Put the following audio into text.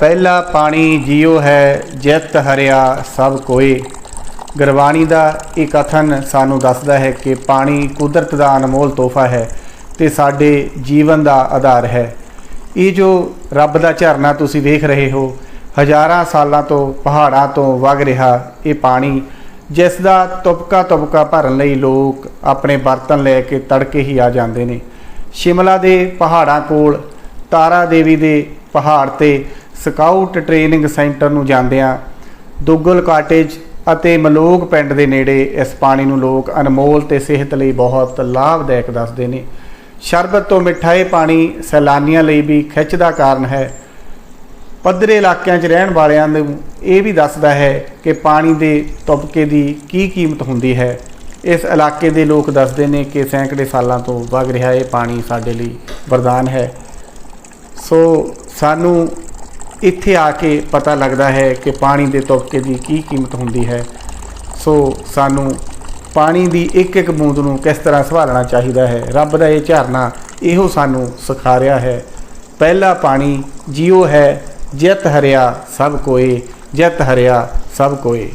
ਪਹਿਲਾ ਪਾਣੀ ਜਿਉ ਹੈ, ਜਿਤ ਹਰਿਆ ਸਭ ਕੋਏ। ਗੁਰਬਾਣੀ ਦਾ ਇਹ ਕਥਨ ਸਾਨੂੰ ਦੱਸਦਾ ਹੈ ਕਿ ਪਾਣੀ ਕੁਦਰਤ ਦਾ ਅਨਮੋਲ ਤੋਹਫਾ ਹੈ ਤੇ ਸਾਡੇ ਜੀਵਨ ਦਾ ਆਧਾਰ ਹੈ। ਇਹ ਜੋ ਰੱਬ ਦਾ ਝਰਨਾ ਤੁਸੀਂ ਵੇਖ ਰਹੇ ਹੋ, ਹਜ਼ਾਰਾਂ ਸਾਲਾਂ ਤੋਂ ਪਹਾੜਾਂ ਤੋਂ ਵਗ ਰਿਹਾ ਇਹ ਪਾਣੀ, ਜਿਸ ਦਾ ਤੁਪਕਾ ਤੁਪਕਾ ਭਰਨ ਲਈ ਲੋਕ ਆਪਣੇ ਬਰਤਨ ਲੈ ਕੇ ਤੜਕੇ ਹੀ ਆ ਜਾਂਦੇ ਨੇ। ਸ਼ਿਮਲਾ ਦੇ ਪਹਾੜਾਂ ਕੋਲ ਤਾਰਾ ਦੇਵੀ ਦੇ ਪਹਾੜ ਤੇ ਸਕਾਊਟ ਟ੍ਰੇਨਿੰਗ ਸੈਂਟਰ ਨੂੰ ਜਾਂਦਿਆਂ ਦੁੱਗਲ ਕਾਟੇਜ ਅਤੇ ਮਲੋਗ ਪਿੰਡ ਦੇ ਨੇੜੇ ਇਸ ਪਾਣੀ ਨੂੰ ਲੋਕ ਅਨਮੋਲ ਤੇ ਸਿਹਤ ਲਈ ਬਹੁਤ ਲਾਭਦਾਇਕ ਦੱਸਦੇ ਨੇ। ਸ਼ਰਬਤ ਤੋਂ ਮਿੱਠਾ ਇਹ ਪਾਣੀ ਸੈਲਾਨੀਆਂ ਲਈ ਵੀ ਖਿੱਚ ਦਾ ਕਾਰਨ ਹੈ। ਪੱਧਰੇ ਇਲਾਕਿਆਂ 'ਚ ਰਹਿਣ ਵਾਲਿਆਂ ਨੂੰ ਇਹ ਵੀ ਦੱਸਦਾ ਹੈ ਕਿ ਪਾਣੀ ਦੇ ਤਬਕੇ ਦੀ ਕੀ ਕੀਮਤ ਹੁੰਦੀ ਹੈ। ਇਸ ਇਲਾਕੇ ਦੇ ਲੋਕ ਦੱਸਦੇ ਨੇ ਕਿ ਸੈਂਕੜੇ ਸਾਲਾਂ ਤੋਂ ਵਗ ਰਿਹਾ ਇਹ ਪਾਣੀ ਸਾਡੇ ਲਈ ਵਰਦਾਨ ਹੈ। ਸੋ ਸਾਨੂੰ ਇੱਥੇ ਆ ਕੇ ਪਤਾ ਲੱਗਦਾ ਹੈ ਕਿ ਪਾਣੀ ਦੇ ਤੁਪਕੇ ਦੀ ਕੀ ਕੀਮਤ ਹੁੰਦੀ ਹੈ। ਸੋ ਸਾਨੂੰ ਪਾਣੀ ਦੀ ਇੱਕ ਇੱਕ ਬੂੰਦ ਨੂੰ ਕਿਸ ਤਰ੍ਹਾਂ ਸੰਭਾਲਣਾ ਚਾਹੀਦਾ ਹੈ? ਰੱਬ ਦਾ ਇਹ ਝਰਨਾ ਇਹੋ ਸਾਨੂੰ ਸਿਖਾ ਰਿਹਾ ਹੈ। ਪਹਿਲਾ ਪਾਣੀ ਜਿਉ ਹੈ, ਜਿਤ ਹਰਿਆ ਸਭ ਕੋਏ, ਜਿਤ ਹਰਿਆ ਸਭ ਕੋਏ।